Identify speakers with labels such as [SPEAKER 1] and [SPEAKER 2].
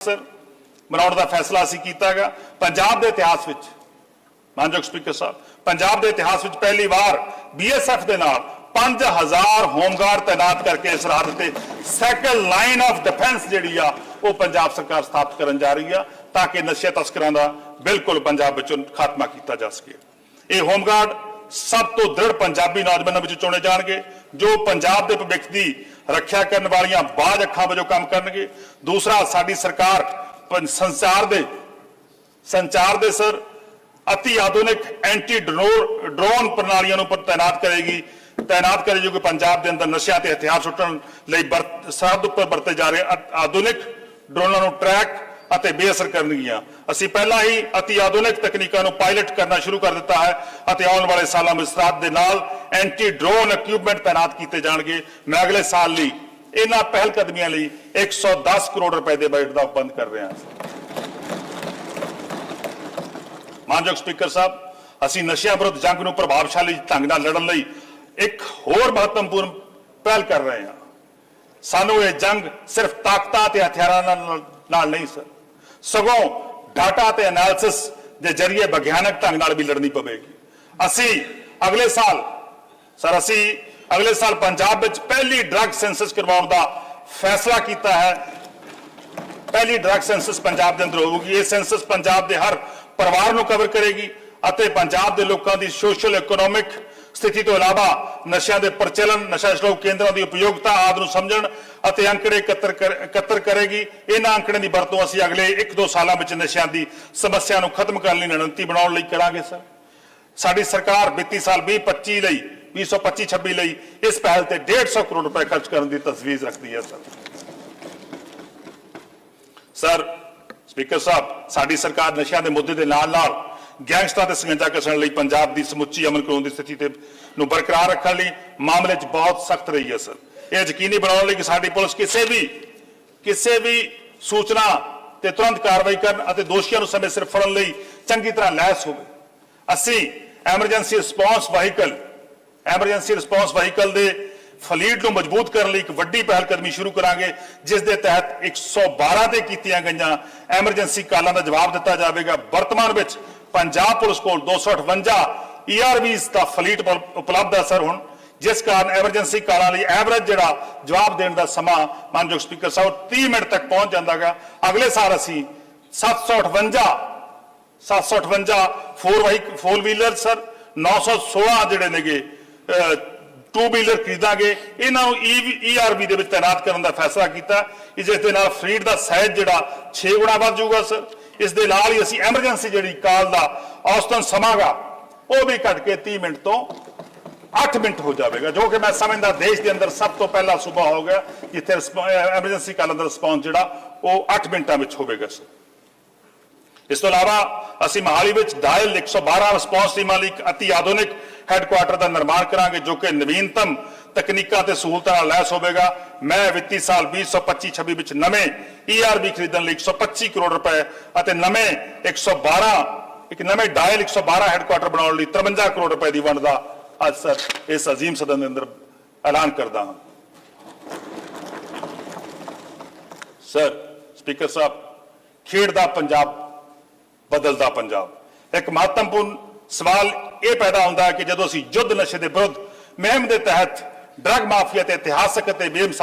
[SPEAKER 1] Sir ਬਣਾਉਣ ਦਾ ਫੈਸਲਾ ਅਸੀਂ ਕੀਤਾਗਾ ਪੰਜਾਬ ਦੇ ਇਤਿਹਾਸ ਵਿੱਚ। ਮਾਨਯੋਗ ਸਪੀਕਰ ਸਾਹਿਬ, ਪੰਜਾਬ ਦੇ ਇਤਿਹਾਸ ਵਿੱਚ ਪਹਿਲੀ ਵਾਰ ਬੀਐਸਐਫ ਦੇ ਨਾਲ 5000 ਹੋਮਗਾਰਡ ਤਾਇਨਾਤ ਕਰਕੇ ਸਰਹੱਦ ਤੇ ਸੈਕੰਡ ਲਾਈਨ ਆਫ ਡਿਫੈਂਸ ਜਿਹੜੀ ਆ, ਉਹ ਪੰਜਾਬ ਸਰਕਾਰ ਸਥਾਪਿਤ ਕਰਨ ਜਾ ਰਹੀ ਆ ਤਾਂ ਕਿ ਨਸ਼ੇ ਤਸਕਰਾਂ ਦਾ ਬਿਲਕੁਲ ਪੰਜਾਬ ਵਿੱਚੋਂ ਖਾਤਮਾ ਕੀਤਾ ਜਾ ਸਕੇ। ਇਹ ਹੋਮਗਾਰਡ ਸਭ ਤੋਂ ਦ੍ਰਿੜ ਪੰਜਾਬੀ ਨੌਜਵਾਨਾਂ ਵਿੱਚ ਚੁਣੇ ਜਾਣਗੇ। ਜੋ ਪੰਜਾਬ ਦੇ ਭਵਿੱਖ ਦੀ ਰੱਖਿਆ ਕਰਨ ਵਾਲੀਆਂ ਬਾਝ ਅੱਖਾਂ ਵਜੋਂ ਕੰਮ ਕਰਨਗੇ। ਦੂਸਰਾ, ਸਾਡੀ ਸਰਕਾਰ ਸੰਚਾਰ ਦੇ ਸੰਚਾਰ ਦੇ ਸਰ, ਅਤੀ ਆਧੁਨਿਕ ਐਂਟੀ ਡਰੋਨ ਪ੍ਰਣਾਲੀਆਂ ਨੂੰ ਤਾਇਨਾਤ ਕਰੇਗੀ। ਤਾਇਨਾਤ ਕਰੇ ਜੋ ਕਿ ਪੰਜਾਬ ਦੇ ਅੰਦਰ ਨਸ਼ਿਆਂ ਤੇ ਹਥਿਆਰ ਸੁੱਟਣ ਲਈ ਵਰਤ- ਸਰਹੱਦ ਉੱਪਰ ਵਰਤੇ ਜਾ ਰਹੇ ਆਧੁਨਿਕ ਡਰੋਨਾਂ ਨੂੰ ਟਰੈਕ ਅਤੇ ਬੇਅਸਰ ਕਰਨਗੀਆਂ। ਅਸੀਂ ਪਹਿਲਾਂ ਹੀ ਅਤੀ ਆਧੁਨਿਕ ਤਕਨੀਕਾਂ ਨੂੰ ਪਾਇਲਟ ਕਰਨਾ ਸ਼ੁਰੂ ਕਰ ਦਿੱਤਾ ਹੈ ਅਤੇ ਆਉਣ ਵਾਲੇ ਸਾਲਾਂ ਵਿੱਚ ਸਰਹੱਦ ਦੇ ਨਾਲ ਐਂਟੀ ਡਰੋਨ ਇਕਵਿਪਮੈਂਟ ਤਾਇਨਾਤ ਕੀਤੇ ਜਾਣਗੇ। ਮੈਂ ਅਗਲੇ ਸਾਲ ਲਈ ਇਹਨਾਂ ਪਹਿਲ ਕਦਮੀਆਂ ਲਈ 110 ਕਰੋੜ ਰੁਪਏ ਦੇ ਬਜਟ ਦਾ ਬੰਦ ਕਰ ਰਿਹਾ ਮਾਨਯੋਗ ਸਪੀਕਰ ਸਾਹਿਬ, ਅਸੀਂ ਨਸ਼ਿਆਂ ਵਿਰੁੱਧ ਜੰਗ ਨੂੰ ਪ੍ਰਭਾਵਸ਼ਾਲੀ ਢੰਗ ਨਾਲ ਲੜਨ ਲਈ ਇੱਕ ਹੋਰ ਮਹੱਤਵਪੂਰਨ ਪਹਿਲ ਕਰ ਰਹੇ ਹਾਂ। ਸਾਨੂੰ ਇਹ ਜੰਗ ਸਿਰਫ ਤਾਕਤਾਂ ਤੇ ਹਥਿਆਰਾਂ ਨਾਲ ਨਹੀਂ ਸਰ। ਸਗੋਂ ਡਾਟਾ ਤੇ ਐਨਾਲਿਸਿਸ ਦੇ ਜ਼ਰੀਏ ਵਿਗਿਆਨਕ ਢੰਗ ਨਾਲ ਵੀ ਲੜਨੀ ਪਵੇਗੀ। ਅਸੀਂ ਅਗਲੇ ਸਾਲ ਸਰ, ਅਸੀਂ ਅਗਲੇ ਸਾਲ ਪੰਜਾਬ ਵਿੱਚ ਪਹਿਲੀ ਡਰੱਗ ਸੈਂਸਸ ਕਰਵਾਉਣ ਦਾ ਫੈਸਲਾ ਕੀਤਾ ਹੈ। ਪਹਿਲੀ ਡਰੱਗ ਸੈਂਸਸ ਪੰਜਾਬ ਦੇ ਅੰਦਰ ਹੋਊਗੀ। ਇਹ ਸੈਂਸਸ ਪੰਜਾਬ ਦੇ ਹਰ ਪਰਿਵਾਰ ਨੂੰ ਕਵਰ ਕਰੇਗੀ ਅਤੇ ਪੰਜਾਬ ਦੇ ਲੋਕਾਂ ਦੀ ਸੋਸ਼ਲ ਇਕਨੋਮਿਕ ਸਥਿਤੀ ਤੋਂ ਇਲਾਵਾ ਨਸ਼ਿਆਂ ਦੇ ਪ੍ਰਚਲਨ, ਨਸ਼ਾ ਛੁਡਾਊ ਕੇਂਦਰਾਂ ਦੀ ਉਪਯੋਗਤਾ ਆਦਿ ਨੂੰ ਸਮਝਣ ਅਤੇ ਅੰਕੜੇ ਇਕੱਤਰ ਕਰ- ਇਕੱਤਰ ਕਰੇਗੀ। ਇਹਨਾਂ ਅੰਕੜਿਆਂ ਦੀ ਵਰਤੋਂ ਅਸੀਂ ਅਗਲੇ 1-2 ਸਾਲਾਂ ਵਿੱਚ ਨਸ਼ਿਆਂ ਦੀ ਸਮੱਸਿਆ ਨੂੰ ਖਤਮ ਕਰਨ ਲਈ ਰਣਨੀਤੀ ਬਣਾਉਣ ਲਈ ਕਰਾਂਗੇ, ਸਰ। ਸਾਡੀ ਸਰਕਾਰ ਵਿੱਤੀ ਸਾਲ 2025 ਲਈ 2025-26 ਲਈ ਇਸ ਪਹਿਲ ਤੇ 150 ਕਰੋੜ ਰੁਪਏ ਖਰਚ ਕਰਨ ਦੀ ਤਸਵੀਰ ਰੱਖਦੀ ਹੈ, ਸਰ। ਸਰ, ਸਪੀਕਰ ਸਾਹਿਬ, ਸਾਡੀ ਸਰਕਾਰ ਨਸ਼ਿਆਂ ਦੇ ਮੁੱਦੇ ਦੇ ਨਾਲ ਨਾਲ ਗੈਂਗਸਟਰਾਂ ਤੇ ਸੰਗੰਜਾ ਕਸਣ ਲਈ ਪੰਜਾਬ ਦੀ ਸਮੁੱਚੀ ਅਮਨ ਕਾਨੂੰਨ ਦੀ ਸਥਿਤੀ ਤੇ ਨੂੰ ਬਰਕਰਾਰ ਰੱਖਣ ਲਈ ਮਾਮਲੇ 'ਚ ਬਹੁਤ ਸਖਤ ਰਹੀ ਹੈ, ਸਰ। ਇਹ ਯਕੀਨੀ ਬਣਾਉਣ ਲਈ ਕਿ ਸਾਡੀ ਪੁਲਿਸ ਕਿਸੇ ਵੀ ਕਿਸੇ ਵੀ ਸੂਚਨਾ ਤੇ ਤੁਰੰਤ ਕਾਰਵਾਈ ਕਰਨ ਅਤੇ ਦੋਸ਼ੀਆਂ ਨੂੰ ਸਮੇਂ ਸਿਰ ਫੜਨ ਲਈ ਚੰਗੀ ਤਰ੍ਹਾਂ ਲੈਸ ਹੋਵੇ। ਅਸੀਂ emergency response vehicle emergency response vehicle ਦੇ ਫਲੀਟ ਨੂੰ ਮਜ਼ਬੂਤ ਕਰਨ ਲਈ ਇੱਕ ਵੱਡੀ ਪਹਿਲ ਕਦਮੀ ਸ਼ੁਰੂ ਕਰਾਂਗੇ, ਜਿਸ ਦੇ ਤਹਿਤ 112 ਤੇ ਕੀਤੀਆਂ ਗਈਆਂ ਐਮਰਜੈਂਸੀ ਕਾਲਾਂ ਦਾ ਜਵਾਬ ਦਿੱਤਾ ਜਾਵੇਗਾ। ਵਰਤਮਾਨ ਵਿੱਚ ਪੰਜਾਬ ਪੁਲਿਸ ਕੋਲ 258 ਈਆਰਵੀਸ ਦਾ ਫਲੀਟ ਉਪਲਬਧ ਹੈ ਸਰ ਹੁਣ, ਜਿਸ ਕਾਰਨ ਐਮਰਜੈਂਸੀ ਕਾਲਾਂ ਲਈ ਐਵਰੇਜ ਜਿਹੜਾ ਜਵਾਬ ਦੇਣ ਦਾ ਸਮਾਂ ਮਾਨਯੋਗ ਸਪੀਕਰ ਸਾਹਿਬ 30 ਮਿੰਟ ਤੱਕ ਪਹੁੰਚ ਜਾਂਦਾਗਾ। ਅਗਲੇ ਸਾਲ ਅਸੀਂ 758 758 ਫੋਰ ਵਾਹੀ ਫੋਰ ਵੀਲਰ ਸਰ 916 ਜਿਹੜੇ ਨੇਗੇ ਟੂ ਵੀਲਰ ਖਰੀਦਾਂਗੇ। ਇਹਨਾਂ ਨੂੰ e ਈਆਰਬੀ ਦੇ ਵਿੱਚ ਤਾਇਨਾਤ ਕਰਨ ਦਾ ਫੈਸਲਾ ਕੀਤਾ। ਜਿਸ ਦੇ ਨਾਲ ਫਰੀਡ ਦਾ ਸਾਈਜ਼ ਜਿਹੜਾ 6 ਗੁਣਾ ਵੱਧ ਜਾਊਗਾ, ਸਰ। ਇਸ ਦੇ ਨਾਲ ਹੀ ਅਸੀਂ ਐਮਰਜੈਂਸੀ ਜਿਹੜੀ ਕਾਲ ਦਾ ਔਸਤਨ ਸਮਾਂਗਾ, ਉਹ ਵੀ ਘਟ ਕੇ 30 ਮਿੰਟ ਤੋਂ 8 ਮਿੰਟ ਹੋ ਜਾਵੇਗਾ, ਜੋ ਕਿ ਮੈਂ ਸਮਝਦਾ ਦੇਸ਼ ਦੇ ਅੰਦਰ ਸਭ ਤੋਂ ਪਹਿਲਾ ਸੂਬਾ ਹੋ ਗਿਆ, ਜਿੱਥੇ ਐਮਰਜੈਂਸੀ ਕਾਲ ਦਾ ਰਿਸਪੌਂਸ ਜਿਹੜਾ, ਉਹ 8 ਮਿੰਟਾਂ ਵਿੱਚ ਹੋਵੇਗਾ, ਸਰ। ਇਸ ਤੋਂ ਇਲਾਵਾ ਅਸੀਂ ਮਹਾਲੀ ਵਿੱਚ ਡਾਇਲ 112 ਰਿਸਪੌਂਸ ਟੀਮਾਂ ਲਈ ਇੱਕ ਅਤੀ ਆਧੁਨਿਕ ਹੈੱਡਕੁਆਟਰ ਦਾ ਨਿਰਮਾਣ ਕਰਾਂਗੇ, ਜੋ ਕਿ ਨਵੀਨਤਮ ਤਕਨੀਕਾਂ ਤੇ ਸਹੂਲਤਾਂ ਨਾਲ ਲੈਸ ਹੋਵੇਗਾ। ਮੈਂ ਵਿੱਤੀ ਸਾਲ 2025-26 ਵਿੱਚ ਨਵੇਂ ERB ਖਰੀਦਣ ਲਈ 125 ਕਰੋੜ ਰੁਪਏ ਅਤੇ ਨਵੇਂ 112 ਇੱਕ ਨਵੇਂ ਡਾਇਲ 112 ਹੈੱਡਕੁਆਟਰ ਬਣਾਉਣ ਲਈ 53 ਕਰੋੜ ਰੁਪਏ ਦੀ ਵੰਡ ਦਾ ਅੱਜ ਸਰ ਇਸ ਅਜ਼ੀਮ ਸਦਨ ਦੇ ਅੰਦਰ ਐਲਾਨ ਕਰਦਾ ਹਾਂ। ਸਰ, ਸਪੀਕਰ ਸਾਹਿਬ, ਖੇਡ ਦਾ ਪੰਜਾਬ ਬਦਲਦਾ ਪੰਜਾਬ। ਇੱਕ ਮਹੱਤਵਪੂਰਨ ਸਵਾਲ ਇਹ ਪੈਦਾ ਹੁੰਦਾ ਹੈ ਕਿ ਜਦੋਂ ਅਸੀਂ ਯੁੱਧ ਨਸ਼ੇ ਦੇ ਵਿਰੁੱਧ ਮੁਹਿੰਮ ਦੇ ਤਹਿਤ ਡਰੱਗ ਮਾਫੀਆ ਤੇ ਇਤਿਹਾਸਕ ਅਤੇ ਬੇਮਿਸਾਲ